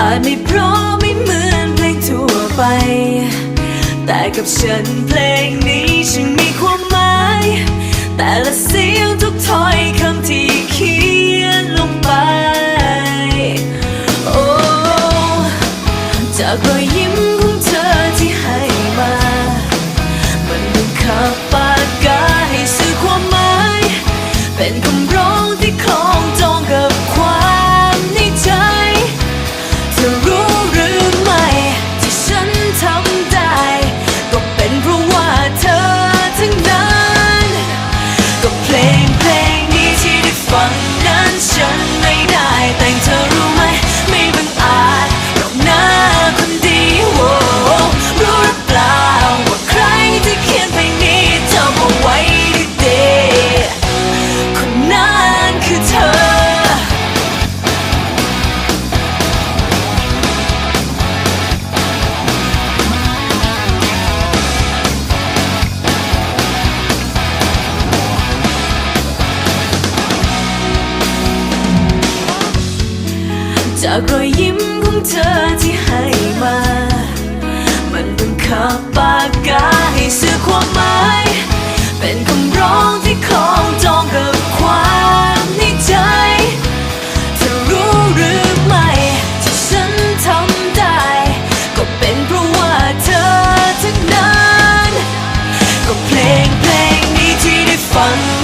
อาจไม่เพราะไม่เหมือนเพลงทั่วไป แต่กับฉันเพลงนี้ฉันมีความหมาย แต่ละเสียงทุกถ้อยคำที่เขียนลงไป โอ้จะกรยยิ้ม จากรอยยิ้มของเธอที่ให้มา มันบังคับปากกาให้เสื้อความหมาย เป็นคำร้องที่คล้องจองกับความในใจจะรู้หรือไม่ที่ฉันทำได้ ก็เป็นเพราะว่าเธอทั้งนั้น ก็เพลงเพลงนี้ที่ได้ฟัง